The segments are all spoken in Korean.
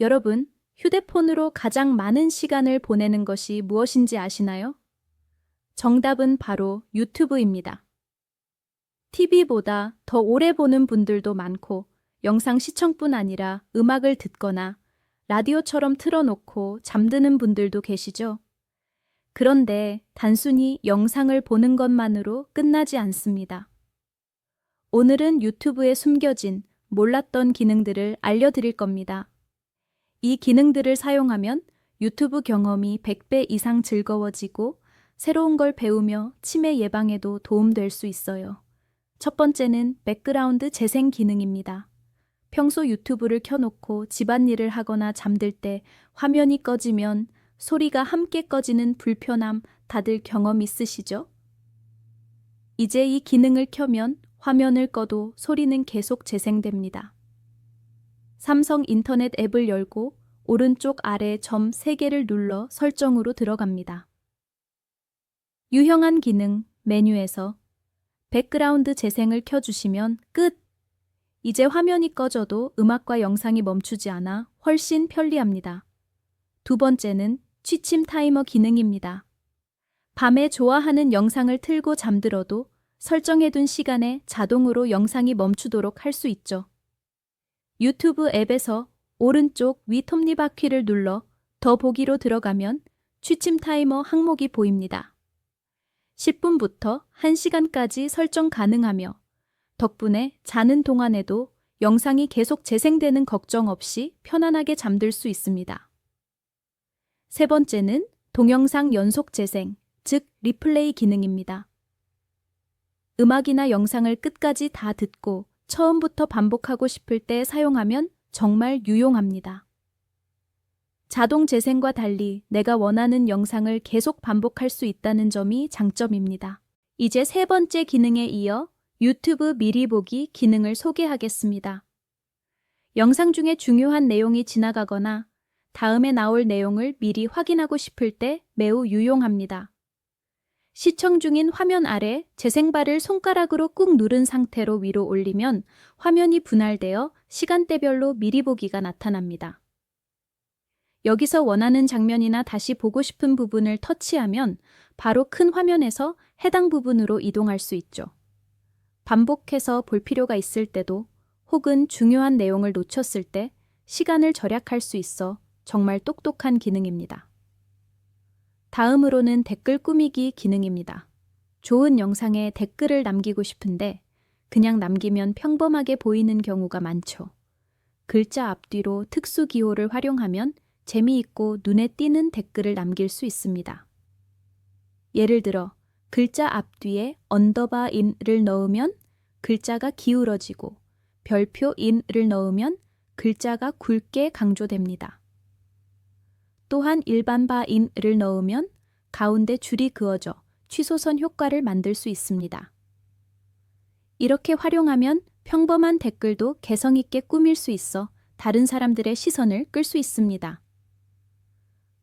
여러분, 휴대폰으로 가장 많은 시간을 보내는 것이 무엇인지 아시나요? 정답은 바로 유튜브입니다. TV보다 더 오래 보는 분들도 많고, 영상 시청뿐 아니라 음악을 듣거나 라디오처럼 틀어놓고 잠드는 분들도 계시죠? 그런데 단순히 영상을 보는 것만으로 끝나지 않습니다. 오늘은 유튜브에 숨겨진 몰랐던 기능들을 알려드릴 겁니다. 이 기능들을 사용하면 유튜브 경험이 100배 이상 즐거워지고 새로운 걸 배우며 치매 예방에도 도움될 수 있어요. 첫 번째는 백그라운드 재생 기능입니다. 평소 유튜브를 켜놓고 집안일을 하거나 잠들 때 화면이 꺼지면 소리가 함께 꺼지는 불편함 다들 경험 있으시죠? 이제 이 기능을 켜면 화면을 꺼도 소리는 계속 재생됩니다. 삼성 인터넷 앱을 열고 오른쪽 아래 점 3개를 눌러 설정으로 들어갑니다. 유형한 기능 메뉴에서 백그라운드 재생을 켜주시면 끝! 이제 화면이 꺼져도 음악과 영상이 멈추지 않아 훨씬 편리합니다. 두 번째는 취침 타이머 기능입니다. 밤에 좋아하는 영상을 틀고 잠들어도 설정해둔 시간에 자동으로 영상이 멈추도록 할 수 있죠. 유튜브 앱에서 오른쪽 위 톱니바퀴를 눌러 더 보기로 들어가면 취침 타이머 항목이 보입니다. 10분부터 1시간까지 설정 가능하며 덕분에 자는 동안에도 영상이 계속 재생되는 걱정 없이 편안하게 잠들 수 있습니다. 세 번째는 동영상 연속 재생, 즉 리플레이 기능입니다. 음악이나 영상을 끝까지 다 듣고 처음부터 반복하고 싶을 때 사용하면 정말 유용합니다. 자동 재생과 달리 내가 원하는 영상을 계속 반복할 수 있다는 점이 장점입니다. 이제 세 번째 기능에 이어 유튜브 미리 보기 기능을 소개하겠습니다. 영상 중에 중요한 내용이 지나가거나 다음에 나올 내용을 미리 확인하고 싶을 때 매우 유용합니다. 시청 중인 화면 아래 재생바를 손가락으로 꾹 누른 상태로 위로 올리면 화면이 분할되어 시간대별로 미리 보기가 나타납니다. 여기서 원하는 장면이나 다시 보고 싶은 부분을 터치하면 바로 큰 화면에서 해당 부분으로 이동할 수 있죠. 반복해서 볼 필요가 있을 때도 혹은 중요한 내용을 놓쳤을 때 시간을 절약할 수 있어 정말 똑똑한 기능입니다. 다음으로는 댓글 꾸미기 기능입니다. 좋은 영상에 댓글을 남기고 싶은데 그냥 남기면 평범하게 보이는 경우가 많죠. 글자 앞뒤로 특수 기호를 활용하면 재미있고 눈에 띄는 댓글을 남길 수 있습니다. 예를 들어 글자 앞뒤에 언더바 인을 넣으면 글자가 기울어지고 별표 인을 넣으면 글자가 굵게 강조됩니다. 또한 일반 바인을 넣으면 가운데 줄이 그어져 취소선 효과를 만들 수 있습니다. 이렇게 활용하면 평범한 댓글도 개성있게 꾸밀 수 있어 다른 사람들의 시선을 끌 수 있습니다.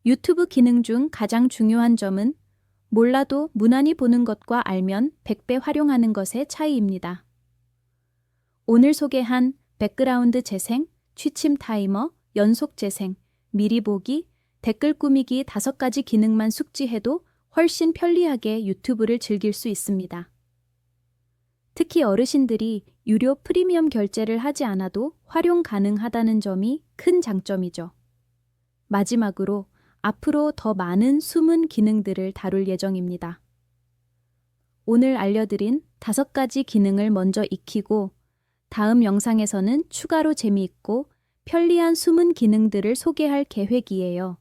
유튜브 기능 중 가장 중요한 점은 몰라도 무난히 보는 것과 알면 100배 활용하는 것의 차이입니다. 오늘 소개한 백그라운드 재생, 취침 타이머, 연속 재생, 미리 보기, 댓글 꾸미기 다섯 가지 기능만 숙지해도 훨씬 편리하게 유튜브를 즐길 수 있습니다. 특히 어르신들이 유료 프리미엄 결제를 하지 않아도 활용 가능하다는 점이 큰 장점이죠. 마지막으로 앞으로 더 많은 숨은 기능들을 다룰 예정입니다. 오늘 알려드린 다섯 가지 기능을 먼저 익히고 다음 영상에서는 추가로 재미있고 편리한 숨은 기능들을 소개할 계획이에요.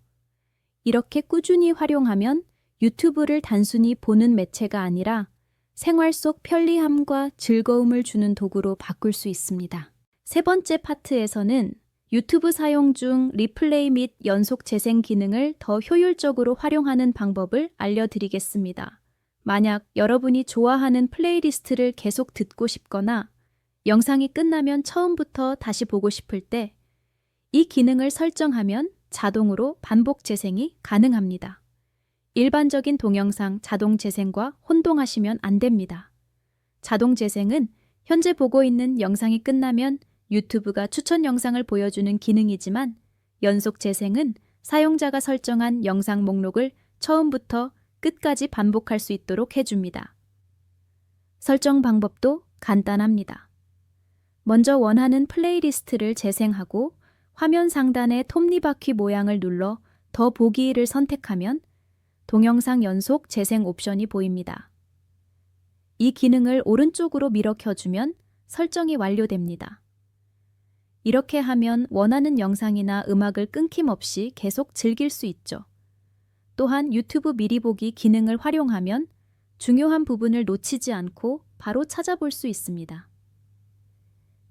이렇게 꾸준히 활용하면 유튜브를 단순히 보는 매체가 아니라 생활 속 편리함과 즐거움을 주는 도구로 바꿀 수 있습니다. 세 번째 파트에서는 유튜브 사용 중 리플레이 및 연속 재생 기능을 더 효율적으로 활용하는 방법을 알려드리겠습니다. 만약 여러분이 좋아하는 플레이리스트를 계속 듣고 싶거나 영상이 끝나면 처음부터 다시 보고 싶을 때 이 기능을 설정하면 자동으로 반복 재생이 가능합니다. 일반적인 동영상 자동 재생과 혼동하시면 안 됩니다. 자동 재생은 현재 보고 있는 영상이 끝나면 유튜브가 추천 영상을 보여주는 기능이지만 연속 재생은 사용자가 설정한 영상 목록을 처음부터 끝까지 반복할 수 있도록 해줍니다. 설정 방법도 간단합니다. 먼저 원하는 플레이리스트를 재생하고 화면 상단의 톱니바퀴 모양을 눌러 더 보기를 선택하면 동영상 연속 재생 옵션이 보입니다. 이 기능을 오른쪽으로 밀어 켜주면 설정이 완료됩니다. 이렇게 하면 원하는 영상이나 음악을 끊김없이 계속 즐길 수 있죠. 또한 유튜브 미리 보기 기능을 활용하면 중요한 부분을 놓치지 않고 바로 찾아볼 수 있습니다.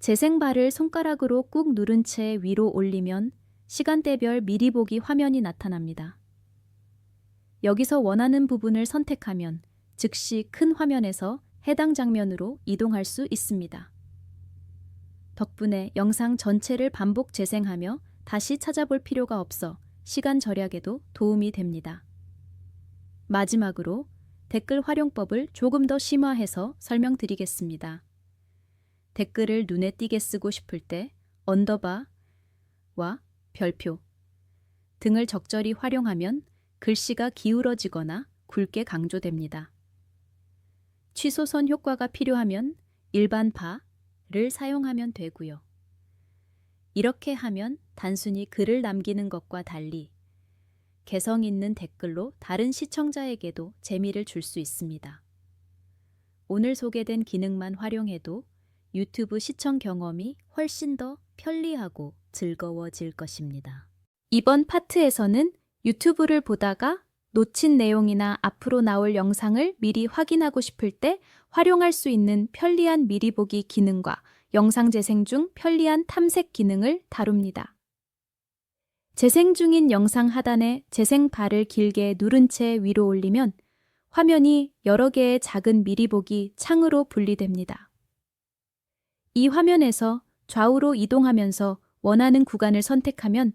재생바를 손가락으로 꾹 누른 채 위로 올리면 시간대별 미리 보기 화면이 나타납니다. 여기서 원하는 부분을 선택하면 즉시 큰 화면에서 해당 장면으로 이동할 수 있습니다. 덕분에 영상 전체를 반복 재생하며 다시 찾아볼 필요가 없어 시간 절약에도 도움이 됩니다. 마지막으로 댓글 활용법을 조금 더 심화해서 설명드리겠습니다. 댓글을 눈에 띄게 쓰고 싶을 때 언더바와 별표 등을 적절히 활용하면 글씨가 기울어지거나 굵게 강조됩니다. 취소선 효과가 필요하면 일반 바를 사용하면 되고요. 이렇게 하면 단순히 글을 남기는 것과 달리 개성 있는 댓글로 다른 시청자에게도 재미를 줄 수 있습니다. 오늘 소개된 기능만 활용해도 유튜브 시청 경험이 훨씬 더 편리하고 즐거워질 것입니다. 이번 파트에서는 유튜브를 보다가 놓친 내용이나 앞으로 나올 영상을 미리 확인하고 싶을 때 활용할 수 있는 편리한 미리 보기 기능과 영상 재생 중 편리한 탐색 기능을 다룹니다. 재생 중인 영상 하단에 재생 바를 길게 누른 채 위로 올리면 화면이 여러 개의 작은 미리 보기 창으로 분리됩니다. 이 화면에서 좌우로 이동하면서 원하는 구간을 선택하면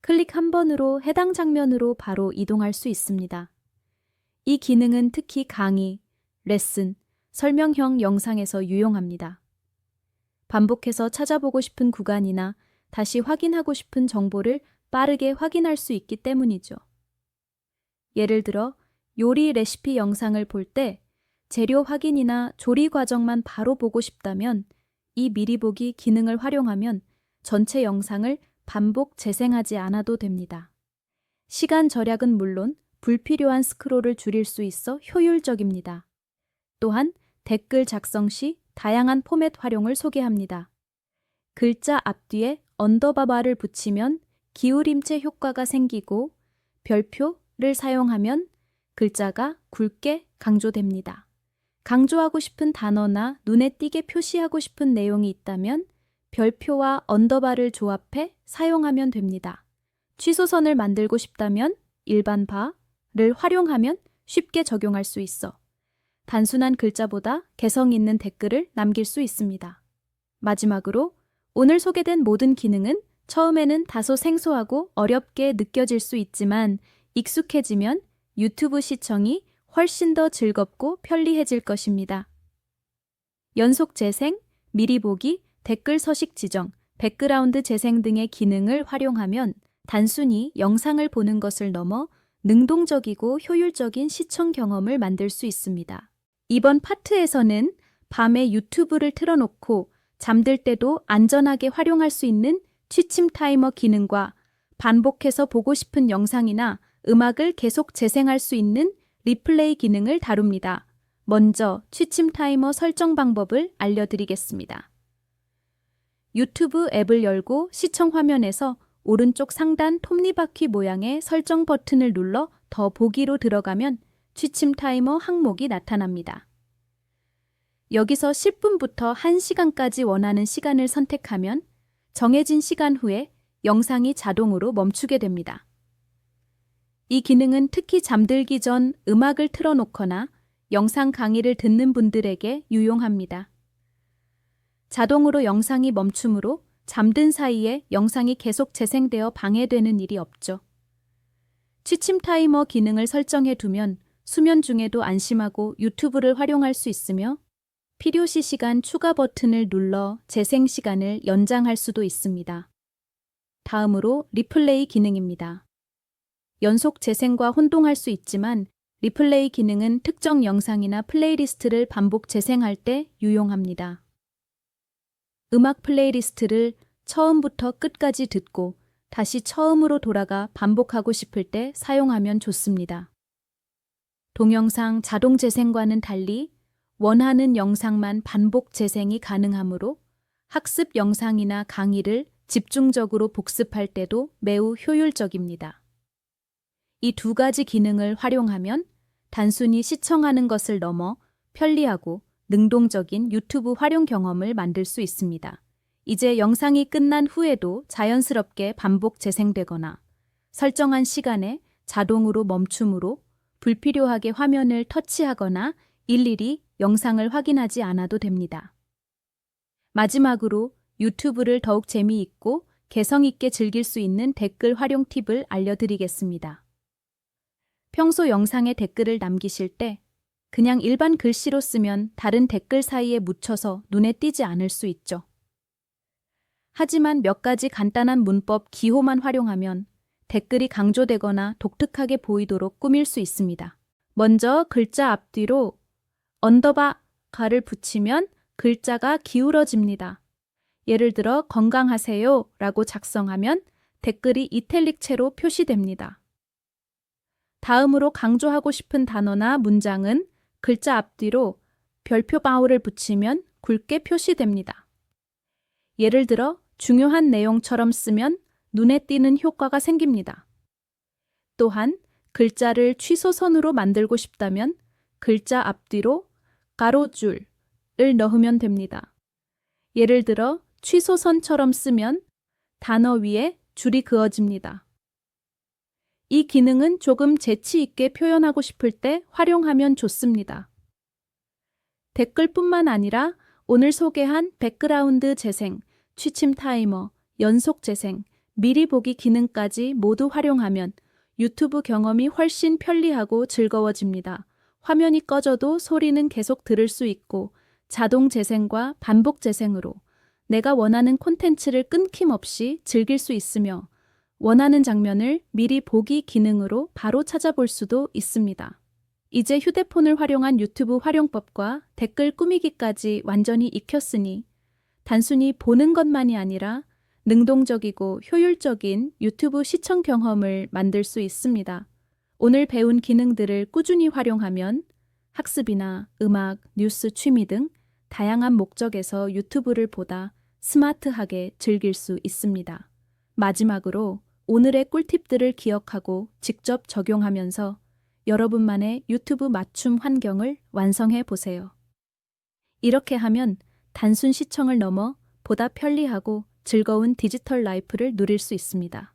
클릭 한 번으로 해당 장면으로 바로 이동할 수 있습니다. 이 기능은 특히 강의, 레슨, 설명형 영상에서 유용합니다. 반복해서 찾아보고 싶은 구간이나 다시 확인하고 싶은 정보를 빠르게 확인할 수 있기 때문이죠. 예를 들어 요리 레시피 영상을 볼 때 재료 확인이나 조리 과정만 바로 보고 싶다면 이 미리 보기 기능을 활용하면 전체 영상을 반복 재생하지 않아도 됩니다. 시간 절약은 물론 불필요한 스크롤을 줄일 수 있어 효율적입니다. 또한 댓글 작성 시 다양한 포맷 활용을 소개합니다. 글자 앞뒤에 언더바바를 붙이면 기울임체 효과가 생기고 별표를 사용하면 글자가 굵게 강조됩니다. 강조하고 싶은 단어나 눈에 띄게 표시하고 싶은 내용이 있다면 별표와 언더바를 조합해 사용하면 됩니다. 취소선을 만들고 싶다면 일반 바를 활용하면 쉽게 적용할 수 있어 단순한 글자보다 개성 있는 댓글을 남길 수 있습니다. 마지막으로 오늘 소개된 모든 기능은 처음에는 다소 생소하고 어렵게 느껴질 수 있지만 익숙해지면 유튜브 시청이 훨씬 더 즐겁고 편리해질 것입니다. 연속 재생, 미리 보기, 댓글 서식 지정, 백그라운드 재생 등의 기능을 활용하면 단순히 영상을 보는 것을 넘어 능동적이고 효율적인 시청 경험을 만들 수 있습니다. 이번 파트에서는 밤에 유튜브를 틀어놓고 잠들 때도 안전하게 활용할 수 있는 취침 타이머 기능과 반복해서 보고 싶은 영상이나 음악을 계속 재생할 수 있는 리플레이 기능을 다룹니다. 먼저 취침 타이머 설정 방법을 알려드리겠습니다. 유튜브 앱을 열고 시청 화면에서 오른쪽 상단 톱니바퀴 모양의 설정 버튼을 눌러 더 보기로 들어가면 취침 타이머 항목이 나타납니다. 여기서 10분부터 1시간까지 원하는 시간을 선택하면 정해진 시간 후에 영상이 자동으로 멈추게 됩니다. 이 기능은 특히 잠들기 전 음악을 틀어놓거나 영상 강의를 듣는 분들에게 유용합니다. 자동으로 영상이 멈춤으로 잠든 사이에 영상이 계속 재생되어 방해되는 일이 없죠. 취침 타이머 기능을 설정해 두면 수면 중에도 안심하고 유튜브를 활용할 수 있으며 필요시 시간 추가 버튼을 눌러 재생 시간을 연장할 수도 있습니다. 다음으로 리플레이 기능입니다. 연속 재생과 혼동할 수 있지만 리플레이 기능은 특정 영상이나 플레이리스트를 반복 재생할 때 유용합니다. 음악 플레이리스트를 처음부터 끝까지 듣고 다시 처음으로 돌아가 반복하고 싶을 때 사용하면 좋습니다. 동영상 자동 재생과는 달리 원하는 영상만 반복 재생이 가능하므로 학습 영상이나 강의를 집중적으로 복습할 때도 매우 효율적입니다. 이 두 가지 기능을 활용하면 단순히 시청하는 것을 넘어 편리하고 능동적인 유튜브 활용 경험을 만들 수 있습니다. 이제 영상이 끝난 후에도 자연스럽게 반복 재생되거나 설정한 시간에 자동으로 멈춤으로 불필요하게 화면을 터치하거나 일일이 영상을 확인하지 않아도 됩니다. 마지막으로 유튜브를 더욱 재미있고 개성있게 즐길 수 있는 댓글 활용 팁을 알려드리겠습니다. 평소 영상에 댓글을 남기실 때 그냥 일반 글씨로 쓰면 다른 댓글 사이에 묻혀서 눈에 띄지 않을 수 있죠. 하지만 몇 가지 간단한 문법 기호만 활용하면 댓글이 강조되거나 독특하게 보이도록 꾸밀 수 있습니다. 먼저 글자 앞뒤로 언더바 가를 붙이면 글자가 기울어집니다. 예를 들어 건강하세요 라고 작성하면 댓글이 이탈릭체로 표시됩니다. 다음으로 강조하고 싶은 단어나 문장은 글자 앞뒤로 별표 바울을 붙이면 굵게 표시됩니다. 예를 들어 중요한 내용처럼 쓰면 눈에 띄는 효과가 생깁니다. 또한 글자를 취소선으로 만들고 싶다면 글자 앞뒤로 가로줄을 넣으면 됩니다. 예를 들어 취소선처럼 쓰면 단어 위에 줄이 그어집니다. 이 기능은 조금 재치 있게 표현하고 싶을 때 활용하면 좋습니다. 댓글뿐만 아니라 오늘 소개한 백그라운드 재생, 취침 타이머, 연속 재생, 미리 보기 기능까지 모두 활용하면 유튜브 경험이 훨씬 편리하고 즐거워집니다. 화면이 꺼져도 소리는 계속 들을 수 있고 자동 재생과 반복 재생으로 내가 원하는 콘텐츠를 끊김없이 즐길 수 있으며 원하는 장면을 미리 보기 기능으로 바로 찾아볼 수도 있습니다. 이제 휴대폰을 활용한 유튜브 활용법과 댓글 꾸미기까지 완전히 익혔으니 단순히 보는 것만이 아니라 능동적이고 효율적인 유튜브 시청 경험을 만들 수 있습니다. 오늘 배운 기능들을 꾸준히 활용하면 학습이나 음악, 뉴스, 취미 등 다양한 목적에서 유튜브를 보다 스마트하게 즐길 수 있습니다. 마지막으로 오늘의 꿀팁들을 기억하고 직접 적용하면서 여러분만의 유튜브 맞춤 환경을 완성해 보세요. 이렇게 하면 단순 시청을 넘어 보다 편리하고 즐거운 디지털 라이프를 누릴 수 있습니다.